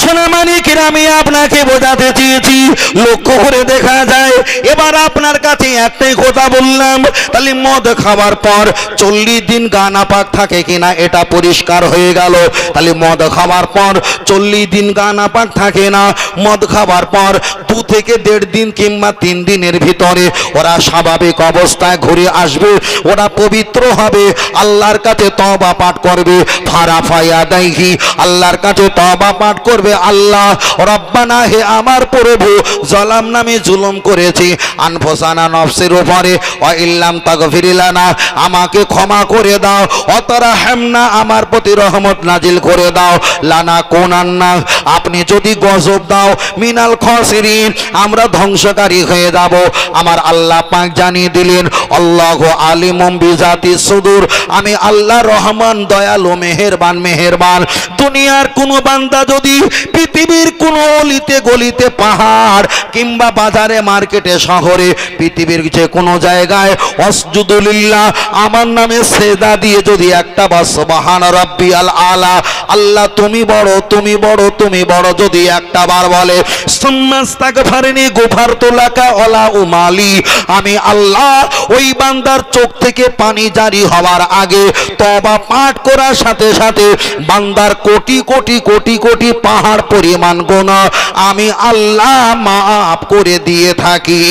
সোনামানিকের আমি আপনাকে বোঝাতে চেয়েছি। লক্ষ্য করে দেখা যায়, এবার আপনার কাছে একটাই কথা বললাম, তাহলে মদ খাবার পর চল্লিশ দিন গানা পাক থাকে কিনা এটা পরিষ্কার হয়ে গেল। তাহলে মদ খাবার পর চল্লিশ দিন গানা পাক থাকে না, মদ খাবার পর দু থেকে দেড় দিন কিংবা তিন দিনের ভিতরে ওরা স্বাভাবিক অবস্থায় ঘুরে আসবে, ওরা পবিত্র হবে, আল্লাহর কাছে তবা পাঠ করবে ফারা ফায়া দাইহি, আল্লাহর কাছে তবা পাঠ করবে আল্লাহ, রব্বানা হে আমার প্রভু, জলাম নামে জুলুম করেছি। আনফোসানা নফসের উপরে ও ইল্লাম তাগফিরিলানা আমাকে ক্ষমা করে দাও। অতরা হেমনা আমার প্রতি রহমত নাজিল করে দাও। লানা কোনান্না আপনি যদি গজব দাও, মিনাল খসিরিন, আমরা ধ্বংসকারী হয়ে যাব। আমার আল্লাহ পাক জানিয়ে দিলেন, আল্লাহ আলিমম বিজাতি সুদূর, আমি আল্লাহ রহমান, দয়ালু, মেহেরবান মেহেরবান। দুনিয়ার কোনো বান্দা যদি পৃথিবীর কোনো অলিতে গলিতে পাহাড় কিংবা বাজারে, মার্কেটে, শহরে, পৃথিবীর যে কোনো জায়গায়, অসজুদুলিল্লাহ, আমার নামে সেদা দিয়ে যদি একটা বা সুবহান রাব্বি আল আলা, আল্লাহ তুমি বড় তুমি বড়, তুমি বড় যদি একটা বার বলে সুন্নাস্তাক ফারেনি গুফার তোলাকা ওলা উমালি। আমি আল্লাহ, ওই বান্দার চোখ থেকে পানি জারি হওয়ার আগে তবা পাঠ করার সাথে সাথে বান্দার কোটি কোটি কোটি কোটি পাহাড় পরিমাণ গোনা আমি আল্লাহ মাফ করে দিয়ে থাকি।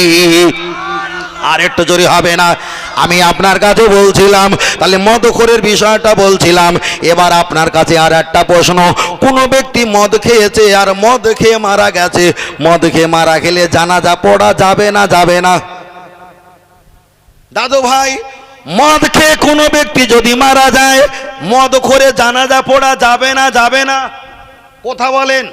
আর একটু জোরে হবে না। আমি আপনার কাছে বলছিলাম, তাহলে মদখোরের বিষয়টা বলছিলাম। এবার আপনার কাছে আর একটা প্রশ্ন, কোনো ব্যক্তি মদ খেয়েছে আর মদ খেয়ে মারা গেছে? মদ খেয়ে মারা গেলে জানাজা পড়া যাবে না যাবে না? দাদু ভাই, মদ খেয়ে কোনো ব্যক্তি যদি মারা যায় মদ করে জানাজা পড়া যাবে না যাবে না? কথা বলেন।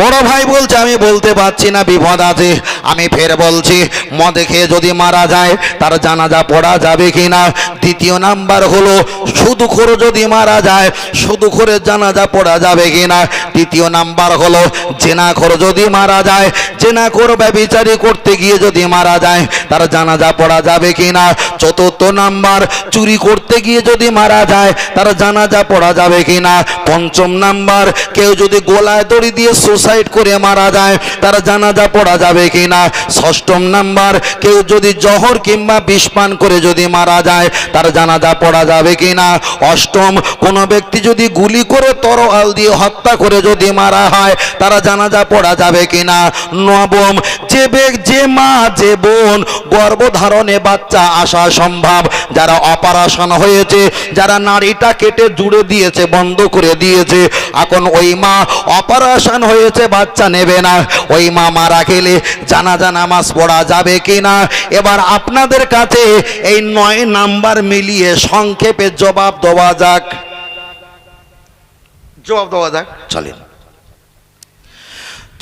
বড় ভাই বলছে, আমি বলতে পারছি না, বিপদ আছে। আমি ফের বলছি, মদ খেয়ে যদি মারা যায়, তার জানাজা পড়া যাবে কি না দ্বিতীয় নাম্বার হলো শুধু করে যদি মারা যায় শুধু করে জানাজা পড়া যাবে কি না তৃতীয় নাম্বার হলো জেনা করে যদি মারা যায় জেনা করে ব্যবিচারি করতে গিয়ে যদি মারা যায়, তার জানাজা পড়া যাবে কি না চতুর্থ নাম্বার, চুরি করতে গিয়ে যদি মারা যায়, তার জানাজা পড়া যাবে কি না পঞ্চম নাম্বার, কেউ যদি গোলায় দড়ি দিয়ে সুসাইড করে মারা যায়, তার জানাজা পড়া যাবে কি না ষষ্ঠম নাম্বার, কেউ যদি জহর কিংবা বিষ করে যদি মারা যায়, তার জানাজা পড়া যাবে কি না অষ্টম, কোন ব্যক্তি যদি গুলি করে তরোয়াল দিয়ে হত্যা করে যদি মারা হয়, তারা জানাজা পড়া যাবে কি না নবম, যে ব্যক যে মা, যে বোন গর্ভধারণে বাচ্চা আসা সম্ভব, যারা অপারেশন হয়েছে, যারা নারীটা কেটে জুড়ে দিয়েছে, বন্ধ করে দিয়েছে, এখন ওই মা অপারেশন হয়েছে বাচ্চা নেবে না। ওই মা মারা গেলে জানাজা নামাজ পড়া যাবে কি না এবার আপনাদের কাছে এই নয় নাম্বার মিলিয়ে সংক্ষেপে জবাব দেওয়া যাক। জবাব দেওয়া যাক। চলেন।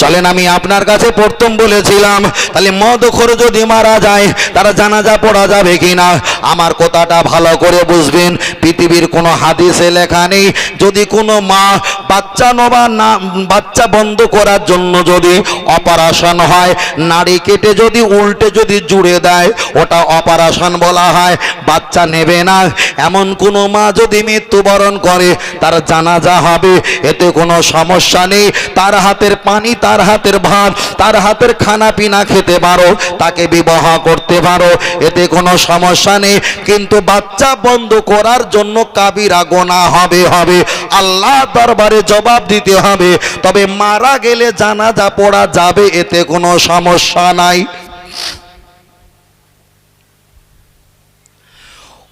চলেন আমি আপনার কাছে প্রথম বলেছিলাম, তাহলে মদ করে যদি মারা যায়, তারা জানাজা পড়া যাবে কিনা? আমার কথাটা ভালো করে বুঝবেন, পৃথিবীর কোনো হাদিসে লেখা নেই, যদি কোনো মা বাচ্চা নবা না, বাচ্চা বন্ধ করার জন্য যদি অপারেশন হয় নারী কেটে যদি উল্টে যদি জুড়ে দেয়, ওটা অপারেশন বলা হয় বাচ্চা নেবে না। এমন কোনো মা যদি মৃত্যুবরণ করে, তার জানাজা হবে। এতে কোনো সমস্যা নেই। তার হাতের পানি, তার হাতের ভাত, তার হাতের খানা পিনা খেতে পারো, তাকে বিবাহ করতে পারো। এতে কোনো সমস্যা নেই। কিন্তু বাচ্চা বন্ধ করার জন্য কাবিরা গোনা হবে হবে। আল্লাহ দরবারে জবাব দিতে হবে। তবে মারা গেলে জানাজা পড়া যাবে, এতে কোনো সমস্যা নাই।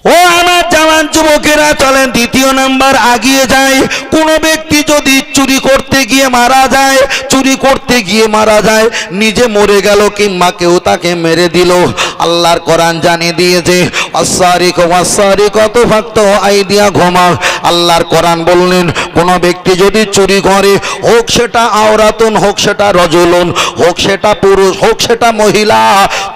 ও আমার জামান যুবকেরা, চলেন দ্বিতীয় নাম্বার আগিয়ে যায় কোনো ব্যক্তি যদি চুরি করতে গিয়ে মারা যায়, চুরি করতে গিয়ে মারা যায়, নিজে মরে গেল কিংবা কেউ তাকে মেরে দিল। আল্লাহর কোরআন জানিয়ে দিয়েছে অসারি অসারি কত ভক্ত আইডিয়া ঘুমা আল্লাহর কোরআন বললেন, কোনো ব্যক্তি যদি চুরি করে, হোক সেটা আওরাতুন, হোক সেটা রজলুন, হোক সেটা পুরুষ, হোক সেটা মহিলা,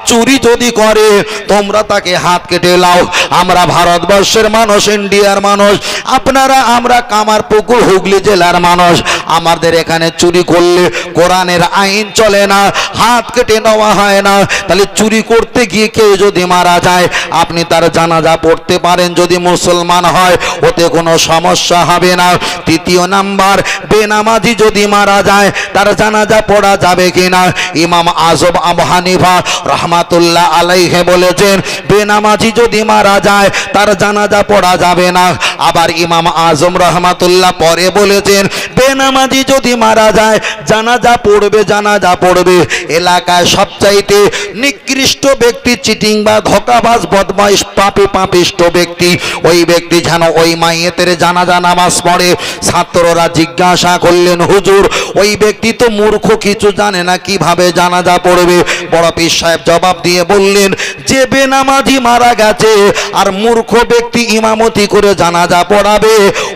চুরি যদি করে, তোমরা তাকে হাত কেটে লাও। আমরা ভারতবর্ষের মানুষ, ইন্ডিয়ার মানুষ, আপনারা আমরা কামার পুকুর, হুগলি জেলার মানুষ, আমাদের এখানে চুরি করলে কোরআনের আইন চলে না, হাত কেটে নেওয়া হয় না। তাহলে চুরি করতে গিয়ে কেউ যদি মারা যায়, আপনি তার জানাজা পড়তে পারেন যদি মুসলমান হয়, ওতে কোনো সমস্যা হবে না। তৃতীয় নাম্বার, বেনামাজি যদি মারা যায়, তার জানাজা পড়া যাবে কিনা? ইমাম আজব আবু হানিফা রহমাতুল্লাহ আলাইহে বলেছেন, বেনামাজি যদি মারা যায়, তার জানাজা পড়া যাবে না। আবার ইমাম আজম রহমাতুল্লাহ পরে বলেছেন, বেনামাজি যদি মারা যায়, জানাজা পড়বে জানাজা পড়বে। এলাকায় সবচাইতে নিকৃষ্ট ব্যক্তি চিটিং বা ধোকাবাজ, বদমাইশ, পাপি পাপিষ্ট ব্যক্তি। ওই ব্যক্তি যেন ওই মাইয়েতের জানাজা নামাজ পড়ে। ছাত্ররা জিজ্ঞাসা করলেন, হুজুর, ওই ব্যক্তি তো মূর্খ, কিছু জানে না, কীভাবে জানাজা পড়বে? বড় পীর সাহেব জবাব দিয়ে বললেন, যে বেনামাজি মারা গেছে, আর মূর্খ ব্যক্তি ইমামতি করে জানাজা পড়াবে।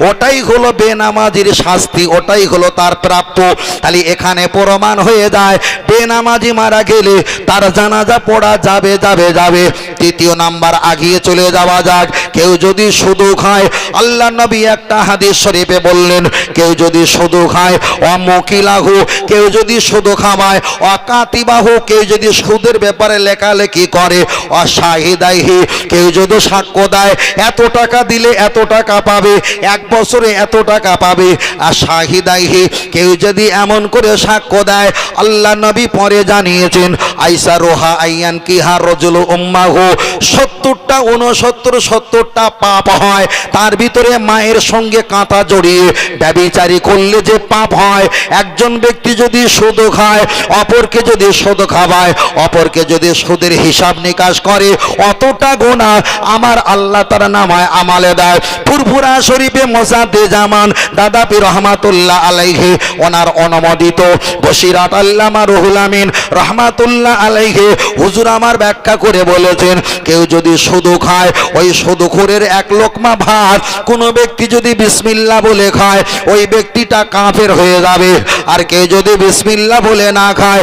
ওটাই হলো বেনামাজির শাস্তি, ওটাই হলো তার প্রাপ্য। তাহলে এখানে প্রমাণ হয়ে যায়, বেনামাজি মারা গেলে তার জানাজা পড়া যাবে যাবে যাবে। তৃতীয় নাম্বার আগিয়ে চলে যাওয়া যাক। কেউ যদি শুধু খায়, আল্লাহ নবী একটা হাদিস শরীফে বললেন, কেউ যদি শুধু খায়, অমকিলাহু, কেউ যদি শুধু খাওয়ায়, অকাতিবাহু, কেউ যদি সুদের ব্যাপারে লেখালেখি করে, অশাহিদাইহি, কেউ যদি সাক্ষ্য দেয়, এত টাকা দিলে এত টাকা পাবে? এক বছরে এত টাকা পাবে? আর শাহিদাইহি, কেউ যদি এমন করে সাক্ষ্য দেয়, আল্লাহ নবী পরে জানিয়েছেন, আইসা রোহা আইয়ান কিহা রজুল উম্মাহু। সত্তরটা উনসত্তর সত্তরটা পাপ হয়, তার ভিতরে মায়ের সঙ্গে কাঁথা জড়িয়ে ব্যবিচারী করলে যে পাপ হয়, একজন ব্যক্তি যদি সুদ খায়, অপরকে যদি সুদ খাওয়ায়, অপরকে যদি সুদের হিসাব নিকাশ করে, অতটা গোনা আমার আল্লাহ তারা নামায় আমালে দেয়। ফুরফুরা শরীফে মোসাদে জামান দাদাপি রহমাতুল্লাহ আলাইহে ওনার অনুমোদিত। বসিরাত আল্লামা রুহুল আমিন রহমাতুল্লাহ আলাইহে, হুজুর আমার ব্যাখ্যা করে বলেছেন, কেউ যদি শুধু খায়, ওই সুদখোরের এক লোকমা ভাত, কোনো ব্যক্তি যদি বিসমিল্লা বলে খায়, ওই ব্যক্তিটা কাফের হয়ে যাবে। আর কেউ যদি বিসমিল্লা বলে না খায়,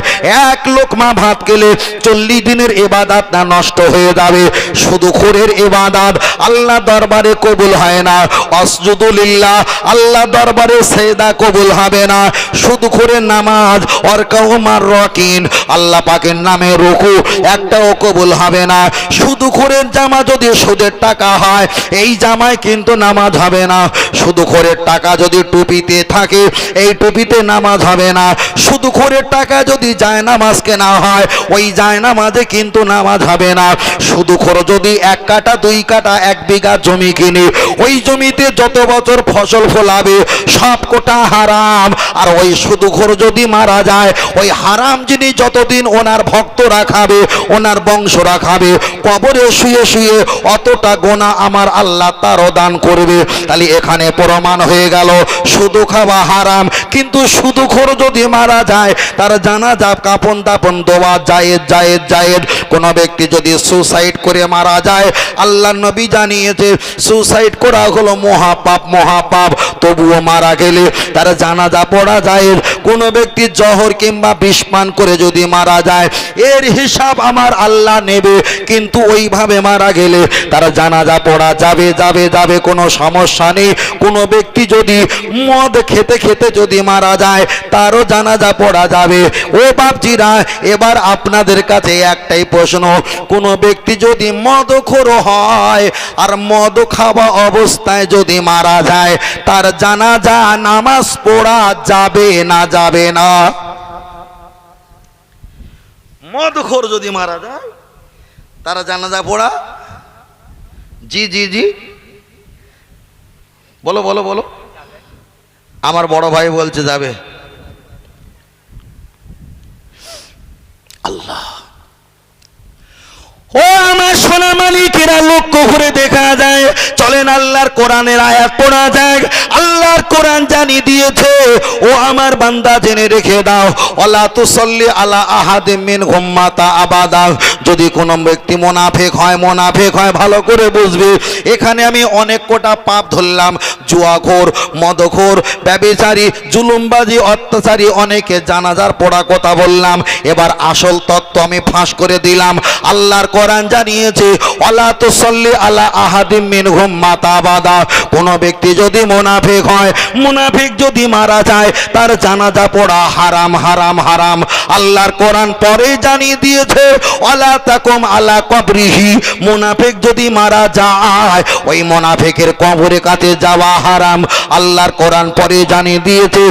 এক লোকমা ভাত খেলে চল্লিশ দিনের এবাদাত না নষ্ট হয়ে যাবে। সুদখোরের এবাদাত আল্লাহ দরবারে কবুল হয় না। অসজুদুলিল্লাহ আল্লাহ দরবারে সেদা কবুল হবে না। সুদখোরের নামাজ অর কাউমার রকিন আল্লাহ পাকের নামে রুকু, একটাও কবুল হবে না। শুধু খোরের জামা যদি সুদের টাকা হয়, এই জামায় কিন্তু নামাজ হবে না। শুধু খোরের টাকা যদি টুপিতে থাকে, এই টুপিতে নামাজ হবে না। শুধু খোরের টাকা যদি যায় নামাজ কেনা হয়, ওই যায় নামাজে কিন্তু নামাজ হবে না। শুধু খোর যদি এক কাটা, দুই কাটা, এক বিঘা জমি কিনে ওই জমিতে যত বছর ফসল ফলাবে, সব কোটা হারাম। আর ওই খোর যদি মারা যায়, ওই হারাম যিনি যতদিন ওনার ভক্তরা খাবে ওনার বংশরা খাবে কবরে শুয়ে শুয়ে অতটা গোনা আমার আল্লাহ তারও দান করবে। তাহলে এখানে প্রমাণ হয়ে গেল শুধু খাওয়া হারাম। কিন্তু শুধু খোর যদি মারা যায়, তার জানা যা কাপন দাপন দোয়া জায়েদ জায়েদ জায়েদ। কোনো ব্যক্তি যদি সুসাইড করে মারা যায়, আল্লাহ নবী জানিয়েছে সুসাইড করা হলো মহাপাপ মহাপাপ। তবুও মারা গেলে তার জানাজা পড়া যায়। কোনো ব্যক্তি জহর কিংবা বিষ পান করে যদি মারা যায়, এর হিসাব আমার আল্লাহ নেবে। কিন্তু ওইভাবে মারা গেলে তার জানাজা পড়া যাবে যাবে যাবে, কোনো সমস্যা নেই। কোনো ব্যক্তি যদি মদ খেতে খেতে যদি মারা যায়, তারও জানাজা পড়া যাবে। ও বাপজিরা, এবার আপনাদের কাছে একটাই প্রশ্ন। কোনো ব্যক্তি যদি মদখোর হয়, আর মদ খাওয়া অবস্থায় যদি মারা যায়, তার জানাজা, নামাজ পড়া যাবে না যাবে না। মদখোর যদি মারা যায়, তারা জানাজা পড়া, জি জি জি। বলো বলো বলো। আমার বড় ভাই বলছে, যাবে। আল্লাহ। ও আমার সোনা মালিকেরা, লক্ষ্য করে দেখা যায়, চলেন আল্লাহর কোরআনের আয়াত পড়া যায় আল্লাহর কোরআন জানি দিয়েছে, ও আমার বান্দা জেনে রেখে দাও। অলা তুসল্লি আলা আহাদে মিন ঘুম্মাতা আবাদা যদি কোনো ব্যক্তি মোনাফেক হয় মোনাফেক হয়, ভালো করে বুঝবে। এখানে আমি অনেক কোটা পাপ ধরলাম। জুয়াখোর, মদখোর, ব্যবিচারী, জুলুমবাজি, অত্যাচারী, অনেকে জানাজার পড়া কথা বললাম। এবার আসল তত্ত্ব আমি ফাঁস করে দিলাম। আল্লাহর কোরআন জানিয়েছে, অলা তুসল্লি আলা আহাদিম মিনহুম মাতা বাদা। কোন ব্যক্তি যদি মোনাফেক হয়, মুনাফিক যদি মারা যায়, তার জানাজা পড়া হারাম হারাম হারাম। আল্লাহর কোরআন পরে জানিয়ে দিয়েছে ওয়ালা তাকুম আলা কবরিহি। যদি মারা যায়, ওই কাছে যাওয়া হারাম। আল্লাহর কোরআন পরে জানিয়ে দিয়েছে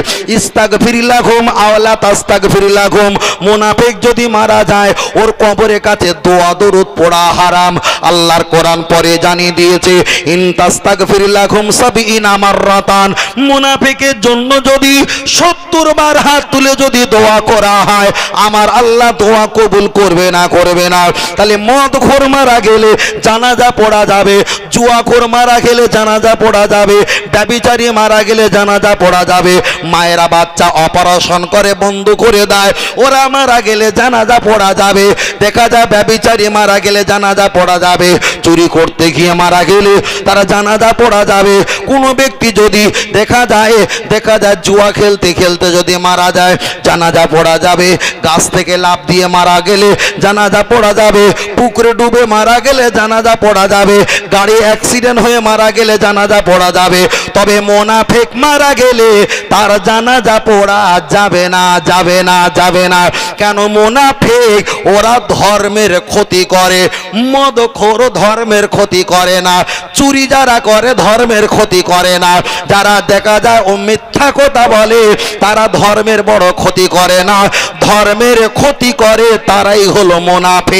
তাস্তাগফিরিল্লাহুম। মুনাফিক যদি মারা যায়, ওর কবরের কাছে দোয়া, দরুদ পড়া হারাম। আল্লাহর কোরআন পরে জানিয়ে দিয়েছে, ইন মুনাফিকের জন্য যদি সত্তর বার হাত তুলে যদি দোয়া করা হয়, আমার আল্লাহ দোয়া কবুল করবে না করবে না। তাহলে মদ খোর মারা গেলে জানাজা পড়া যাবে, জুয়া খোর মারা গেলে জানাজা পড়া যাবে ব্যবিচারী মারা গেলে জানাজা পড়া যাবে। মায়েরা বাচ্চা অপারেশন করে, বন্ধ করে দেয়, ওরা মারা গেলে জানাজা পড়া যাবে। দেখা যায় ব্যবিচারী মারা গেলে জানাজা পড়া যাবে। চুরি করতে গিয়ে মারা গেলে তারা জানাজা পড়া যাবে। কোনো ব্যক্তি যদি দেখা যায় দেখা যায় জুয়া খেলতে খেলতে যদি মারা যায়, জানাজা পড়া যাবে। গাছ থেকে লাফ দিয়ে মারা গেলে জানাজা পড়া যাবে। পুকুরে ডুবে মারা গেলে জানাজা পড়া যাবে। গাড়ি অ্যাক্সিডেন্ট হয়ে মারা গেলে জানাজা পড়া যাবে। তবে মোনাফেক মারা গেলে তার জানাজা পড়া যাবে না যাবে না যাবে না। কেন মোনাফেক? ওরা ধর্মের ক্ষতি করে। মদখোর ধর্মের ক্ষতি করে না। চুরি যারা করে ধর্মের ক্ষতি করে না। যারা দেখা যায় ও মিথ্যা কথা বলে, তারা ধর্মের বড় ক্ষতি করে না। ধর্মের ক্ষতি করে তারাই হলো মোনাফেক।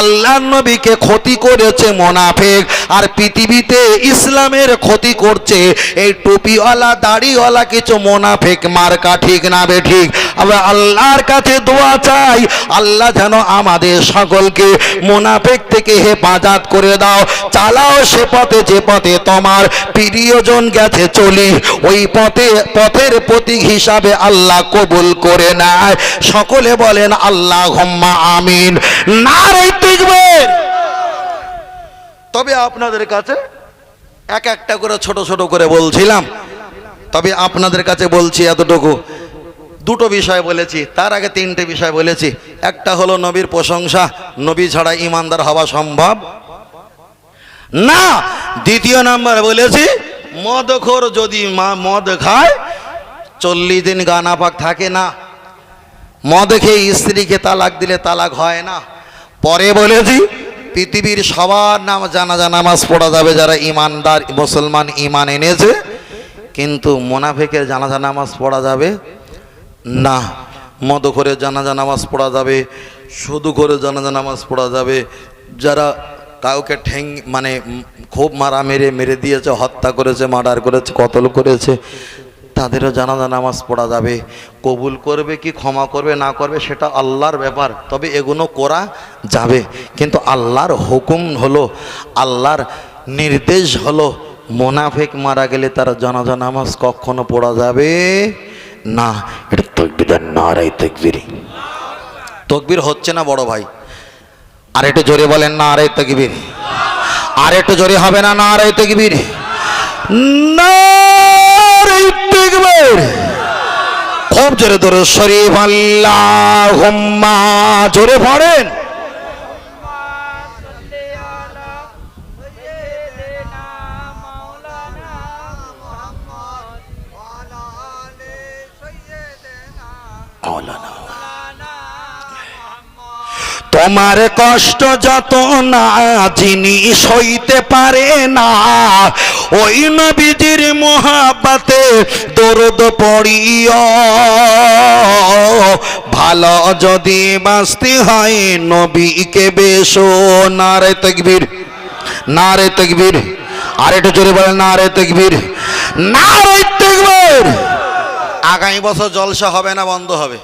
আল্লাহ নবীকে ক্ষতি করেছে মোনাফেক। আর পৃথিবীতে ইসলামের ক্ষতি করছে, এই টুপিওয়ালা, দাড়িওয়ালা কিছু মোনাফেক। মার্কা ঠিক না বে ঠিক। আমরা আল্লাহর কাছে দোয়া চাই, আল্লাহ যেন আমাদের সকলকে মোনাফেক থেকে হেফাজত করে দাও। চালাও সে পথে, যে পথে তোমার প্রিয়জন গেছে, চলি। ওই পথে, পথের প্রতীক হিসাবে আল্লাহ কবুল করে নেয়। সকলে বলেন আল্লাহ আমিন। তবে আপনাদের কাছে এক একটা করে ছোট ছোট করে বলছিলাম। তবে আপনাদের কাছে বলছি এতটুকু। দুটো বিষয় বলেছি, তার আগে তিনটে বিষয় বলেছি। একটা হলো নবীর প্রশংসা, নবী ছাড়া ইমানদার হওয়া সম্ভব। না, দ্বিতীয় নাম্বার বলেছি, মদখোর যদি মদ খায়, চল্লিশ দিন গানা পাক থাকে না। মদ খেয়ে স্ত্রীকে তালাক দিলে তালাক হয় না। পরে বলেছি, পৃথিবীর সবার নাম জানাজা নামাজ পড়া যাবে যারা ইমানদার মুসলমান ইমান এনেছে, কিন্তু মোনাফেকের জানাজা নামাজ পড়া যাবে না। মদ করে জানাজা নামাজ পড়া যাবে শুধু করে জানাজা নামাজ পড়া যাবে। যারা কাউকে ঠেং মানে খুব মারা মেরে মেরে দিয়েছে, হত্যা করেছে, মার্ডার করেছে, কতল করেছে তাদেরও জানাজা নামাজ পড়া যাবে। কবুল করবে কি, ক্ষমা করবে, না করবে, সেটা আল্লাহর ব্যাপার। তবে এগুলো করা যাবে। কিন্তু আল্লাহর হুকুম হলো, আল্লাহর নির্দেশ হলো, মোনাফেক মারা গেলে তার জানাজা নামাজ কখনো পড়া যাবে না। এটা তকবিদার নারাই তকবিরি। তকবির হচ্ছে না বড় ভাই? আর একটু জোরে বলেন না আরে তকবির। আর একটু জোরে হবে না না আরে তকবির। তকবির খুব জোরে ধরে শরীফ আল্লাহ জোরে পড়েন। তোমার কষ্ট যত না যিনি সইতে পারে না, ওই নবীজির মহাপাতে দরদ পড়িও। ভালো যদি বাঁচতে হয় নবীকে বেশো। নারে তকবীর নারে তকবীর। আর একটু জোরে বলেন, নারে তকবীর নারে তকবীর। আগামী বছর জলসা হবে না, বন্ধ হবে।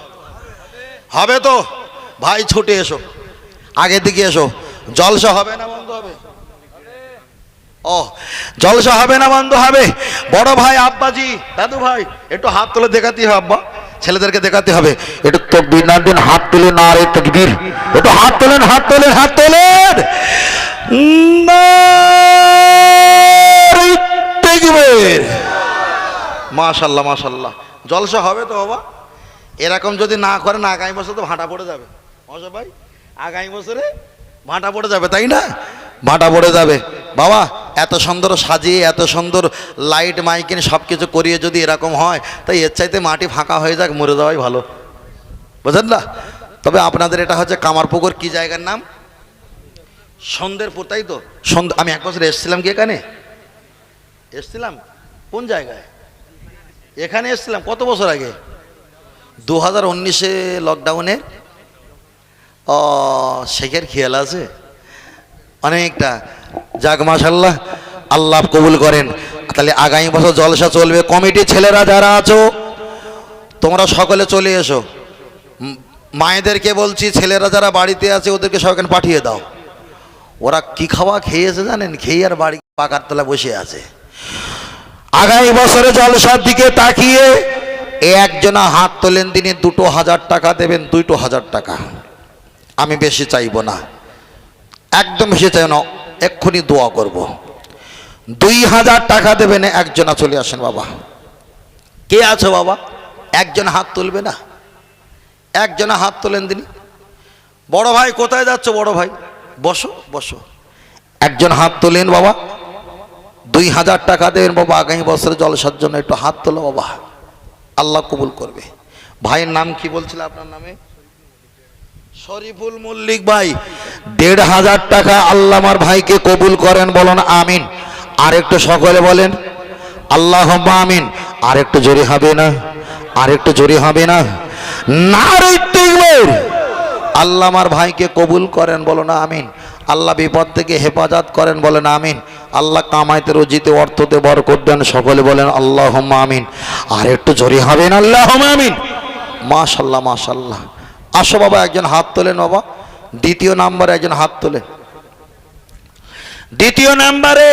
হবে তো? ভাই, ছুটে এসো। আগের দিকে এসো। জলসা হবে না বন্ধ হবে? ও, জলসা হবে না বন্ধ হবে? বড় ভাই আব্বাজি, দাদু ভাই, একটু হাত তুলে দেখাতে হবে আব্বা। ছেলেদেরকে দেখাতে হবে। একটু তকবির না দিন, হাত তুলে না রে তকবির। একটু হাত তোলেন হাত তোলেন হাত তোলেন। মাশাল্লাহ মাশাল্লাহ। জলসা হবে তো বাবা? এরকম যদি না করে, না আগামী বছর তো ভাঁটা পড়ে যাবে। মশা ভাই? আগামী বছরে ভাঁটা পড়ে যাবে, তাই না? ভাঁটা পড়ে যাবে। বাবা, এত সুন্দর সাজিয়ে, এত সুন্দর লাইট মাইকিন সব কিছু করিয়ে যদি এরকম হয় তাই এর চাইতে মাটি ফাঁকা হয়ে যাক, মরে যাওয়াই ভালো। বুঝলেন না? তবে আপনাদের এটা হচ্ছে কামারপুকুর, কি জায়গার নাম? সন্ধ্যেরপুর তাই তো? সন্ধ্যে আমি এক বছর এসেছিলাম কি এখানে? এসেছিলাম? কোন জায়গায়? এখানে এসেছিলাম, কত বছর আগে? দু হাজার উনিশে লকডাউনে ও শেখের খেয়াল আছে? অনেকটা। যাক মাশাল্লাহ আল্লাহ কবুল করেন। তাহলে আগামী বছর জলসা চলবে। কমিটির ছেলেরা যারা আছো, তোমরা সকলে চলে এসো। মায়েদেরকে বলছি, ছেলেরা যারা বাড়িতে আছে, ওদেরকে সবাইকে পাঠিয়ে দাও। ওরা কি খাওয়া খেয়েছে জানেন? খেয়ে আর বাড়ি, পাকার তলা বসে আছে। আগামী বছরে জলসার দিকে তাকিয়ে, একজনা হাত তোলেন দিনে দুটো হাজার টাকা দেবেন, দুটো হাজার টাকা। আমি বেশি চাইব না। একদম বেশি চাই না, এক্ষুনি দোয়া করব। দুই হাজার টাকা দেবেন, একজনা চলে আসেন বাবা। কে আছো বাবা? একজন হাত তুলবে না? একজনা হাত তোলেন দিনই বড় ভাই, কোথায় যাচ্ছ বড় ভাই? বসো বসো। একজন হাত তোলেন বাবা। দুই হাজার টাকা দেবেন বাবা, আগামী বছরে জলসার জন্য একটু হাত তোলো বাবা। আল্লাহ কবুল করবে। ভাইয়ের নাম কি বলছিল আপনার নামে? শরীফুল মল্লিক ভাই, দেড় হাজার টাকা আল্লাহ আমার ভাইকে কবুল করেন বলেন, আমিন। আর একটু সকলে বলেন আল্লাহ আমিন। আর একটু জোরে হবে না আর একটু জোরে হবে না। না রে তিকবীর। আল্লাহ আমার ভাইকে কবুল করেন বলো না আমিন। আল্লাহ বিপদ থেকে হেফাজত করেন বলেন, আমিন। আল্লাহ কামাইতে, রুজিতে, অর্থতে বরকত দেন, সকলে বলেন আল্লাহ আমিন। আর একটু জোরে হবেন আল্লাহ আমিন। মাশাল্লাহ মাশাল্লাহ। আসো বাবা, একজন হাত তোলেন বাবা। দ্বিতীয় নাম্বারে একজন হাত তোলেন দ্বিতীয় নাম্বারে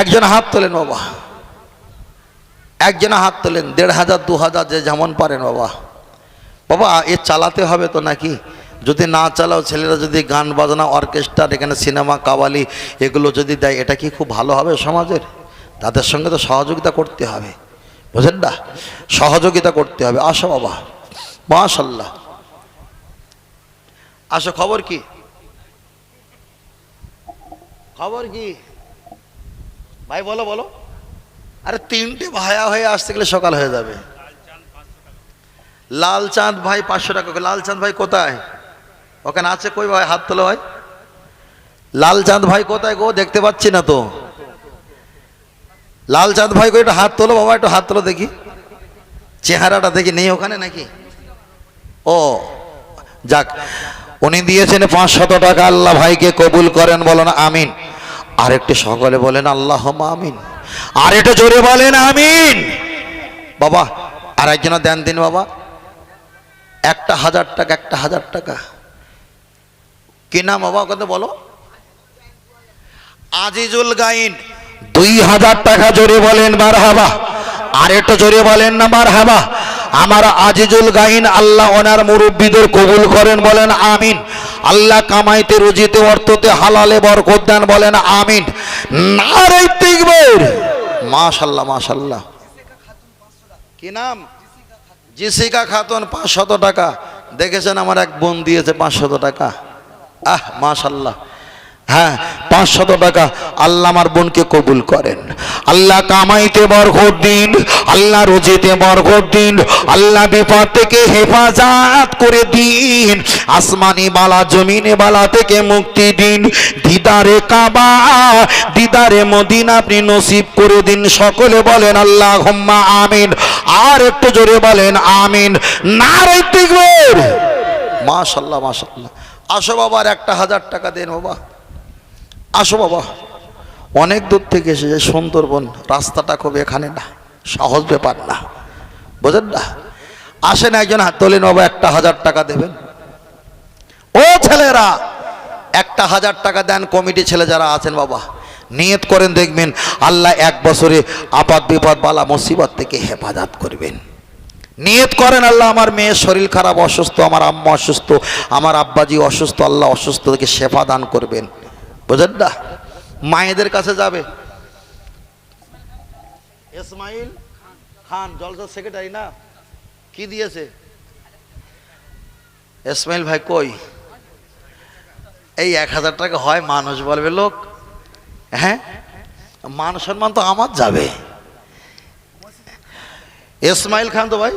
একজন হাত তোলেন বাবা। একজন হাত তোলেন, দেড় হাজার, দু হাজার, যে যেমন পারেন বাবা। বাবা, এ চালাতে হবে তো নাকি? যদি না চালাও, ছেলেরা যদি গান বাজনা অর্কেস্ট্রার এখানে সিনেমা, কাবালি, এগুলো যদি দেয়, এটা কি খুব ভালো হবে সমাজের? তাদের সঙ্গে তো সহযোগিতা করতে হবে। বুঝলেন না? সহযোগিতা করতে হবে। আসো বাবা। মাশাল্লাহ আসো, খবর কি? খবর কি? ভাই, বলো বলো। আরে, তিনটে ভায়া হয়ে আসতে গেলে সকাল হয়ে যাবে। লাল চাঁদ ভাই পাঁচশো টাকা। লাল চাঁদ ভাই কোথায়? ওখানে আছে কই ভাই? হাত তোলো ভাই। লাল চাঁদ ভাই কোথায় গো? দেখতে পাচ্ছি না তো। লাল চাঁদ ভাই কো একটু হাত তোলো। বাবা, একটু হাত তোলো দেখি। চেহারাটা দেখি। নেই ওখানে নাকি? ও, যাক, উনি দিয়েছেন পাঁচশত টাকা, আল্লাহ ভাইকে কবুল করেন, বলেন আমিন। আর একটু সকলে বলেন আল্লাহ আমিন। আর একটু জোরে বলেন, আমিন। বাবা আর একজন দেন দিন, বাবা। একটা হাজার টাকা, একটা হাজার টাকা। কি নাম, বাবা কথা বলো। আজিজুল গাইন, দুই হাজার টাকা জোরে বলেন বার হাবা আর একটু জোরে বলেন না বার হাবা আমার আজিজুল গাইন আল্লাহ ওনার মুরব্বীদের কবুল করেন, বলেন আমিন। আল্লাহ কামাইতে, রুজিতে, অর্থতে, হালালে বরকত দেন, বলেন আমিন। নারে তিকবীর মাশাল্লাহ মাশাল্লাহ। কি নাম? জিসিকা খাতুন, পাঁচশত টাকা। দেখেছেন আমার এক বোন দিয়েছে পাঁচশত টাকা। আহ, মাশাল্লাহ। হ্যাঁ পাঁচশত টাকা আল্লাহ আমার বোনকে কবুল করেন। আল্লাহ কামাইতে বরকত দিন, আল্লাহ রোজিতে বরকত দিন, আল্লাহ বিপদ থেকে হেফাজত করে দিন, আসমানি বালা, জমিনে বালা থেকে মুক্তি দিন। দিদারে কাবা, দিদারে মদিন আপনি নসিব করে দিন। সকলে বলেন আল্লাহ হুম্মা আমিন। আর একটু জোরে বলেন, আমিন। নারে তিকবীর মাশাল্লাহ মাশাল্লাহ আসো বাবার একটা হাজার টাকা দেন বাবা। আসো বাবা। অনেক দূর থেকে এসেছে সুন্দরবন রাস্তাটা খুব এখানে না সহজ ব্যাপার না। বোঝেন না? আসেন একজন হাত তোলেন বাবা, একটা হাজার টাকা দেবেন। ও ছেলেরা, একটা হাজার টাকা দেন কমিটি ছেলে যারা আছেন বাবা। নিয়ত করেন, দেখবেন আল্লাহ এক বছরে আপাত বিপদ বালা মুসিবত থেকে হেফাজত করবেন। নিয়ত করেন, আল্লাহ আমার মেয়ের শরীর খারাপ, অসুস্থ, আমার আম্মা অসুস্থ, আমার আব্বাজি অসুস্থ, আল্লাহ অসুস্থ থেকে শেফা দান করবেন। বুঝেন না? মায়েদের কাছে যাবে। ইসমাইল খান জলসার সেক্রেটারি না? কি দিয়েছে? ইসমাইল ভাই কই? এই এক হাজার টাকা হয় মানুষ বলবে লোক। হ্যাঁ? মান সম্মান তো আমার যাবে। ইসমাইল খান তো ভাই?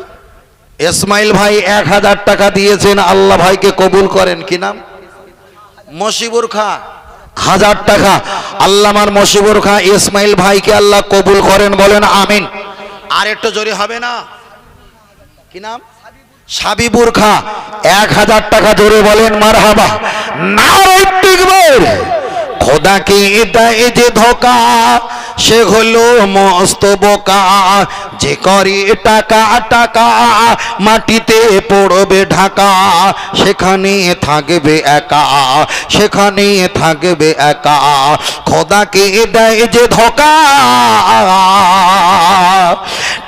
ইসমাইল ভাই এক হাজার টাকা দিয়েছেন আল্লাহ ভাইকে কবুল করেন। কি নাম? মশিবুর খা হাজার টাকা। আল্লামার মশিবুর খা ইসমাইল ভাইকে আল্লাহ কবুল করেন, বলেন আমিন। আর একটু জোরে হবে না? কি নাম? সাবিবুর খা, এক হাজার টাকা জোরে বলেন মার হাবা না খোদা কি এটা এই যে ধোকা সে হলো মস্ত বোকা। যে করে টাকা টাকা মাটিতে পড়বে ঢাকা, সেখানে থাকবে একা, সেখানে থাকবে একা। খোদাকে দেয় যে ধোকা।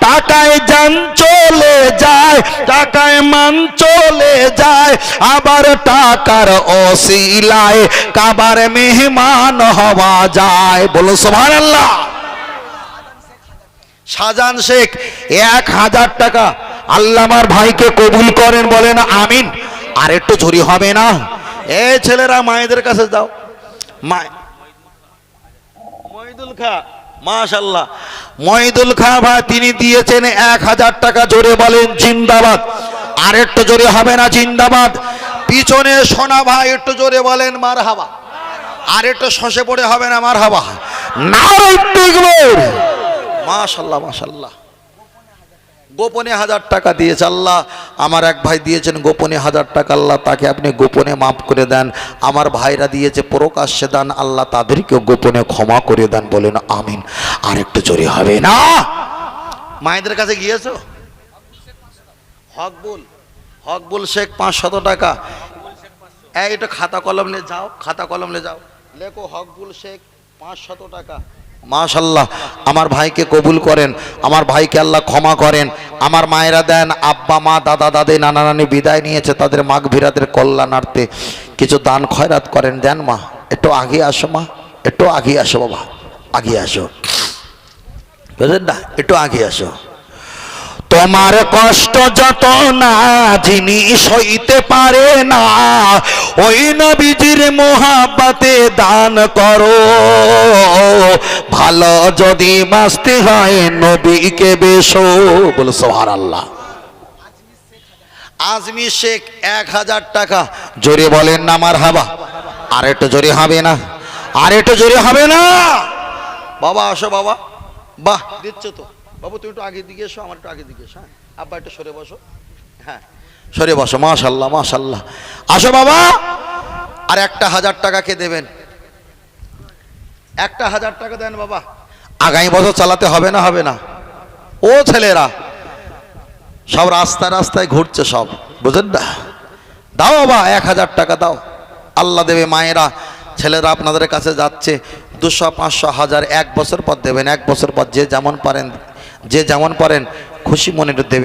টাকায় যান চলে যায়, টাকায় মান চলে যায়, আবার টাকার অশিলায় কাবার মেহমান হওয়া যায়। বলো সোভান আল্লাহ শাহজাহান শেখ, এক হাজার টাকা। আল্লামার ভাইকে কবুল করেন, বলেন আমিন। আর একটু চুরি হবে না। এ ছেলেরা, মায়েদের কাছে যাও। মা মহিদুল খা মাশাল্লাহ মহিদুল খা ভাই, তিনি দিয়েছেন এক হাজার টাকা জোরে বলেন, জিন্দাবাদ। আর একটু জোরে হবে না, জিন্দাবাদ। পিছনে সোনা ভাই, একটু জোরে বলেন মার হাবা আর একটু শসে পড়ে হবে না মার হাবা না মাশাল্লাহ মাশাল্লাহ গোপনে হাজার টাকা দিয়েছে আল্লাহ। আমার এক ভাই দিয়েছেন গোপনে হাজার টাকা, আল্লাহ তাকে আপনি গোপনে মাফ করে দেন। আমার ভাইরা দিয়েছে প্রকাশ্যে দান, আল্লাহ তাদেরকেও গোপনে ক্ষমা করে দেন বলেন, আমিন। আর একটু জোরে হবে না? মায়েদের কাছে গিয়েছো? হকবুল হকবুল শেখ পাঁচশত টাকা। একটু খাতা কলম নিয়ে যাও, খাতা কলম নিয়ে যাও। লেখো হকবুল শেখ পাঁচশত টাকা। মাশাল্লাহ, আমার ভাইকে কবুল করেন, আমার ভাইকে আল্লাহ ক্ষমা করেন, আমার মায়েরা দেন, আব্বা, মা, দাদা, দাদি, নানা, নানি বিদায় নিয়েছে তাদের মাঘ ভিরাদের কল্যাণার্থে। কিছু দান খয়রাত করেন, দেন মা, একটু আগে আসো মা, একটু আগে আসো বাবা, আগে আসো। বুঝলেন না? একটু আগে আসো। তোমার কষ্ট যত না যিনি সইতে পারে না, ওই নবীজির মোহাব্বাতে দান করো। ভালো যদি বাঁচতে হয় নবীকে বেশো, বলো সোহার আল্লাহ আজমি শেখ এক হাজার টাকা, জোরে বলেন না আমার হাবা আর একটু জোরে হবে না আর একটু জোরে হবে না। বাবা, আসো বাবা। বাহ, দিচ্ছ তো। বাবু, তুমি একটু আগে দিকে এসো, আমার একটু আগে দিকে এসো হ্যাঁ? আব্বা, একটু সরে বসো। হ্যাঁ সরে বসো, মাশাল্লাহ মাশাল্লাহ। আসো বাবা! আর একটা হাজার টাকা কে দেবেন। একটা হাজার টাকা দেন বাবা। আগামী বছর চালাতে হবে না হবে না। ও ছেলেরা, সব রাস্তায় রাস্তায় ঘুরছে সব বুঝলেন না? দাও বাবা, এক হাজার টাকা দাও। আল্লাহ দেবে, মায়েরা, ছেলেরা আপনাদের কাছে যাচ্ছে। দুশো, পাঁচশো, হাজার, এক বছর পর দেবেন, এক বছর পর যে যেমন পারেন। যে যেমন পারেন খুশি মনে দেবেন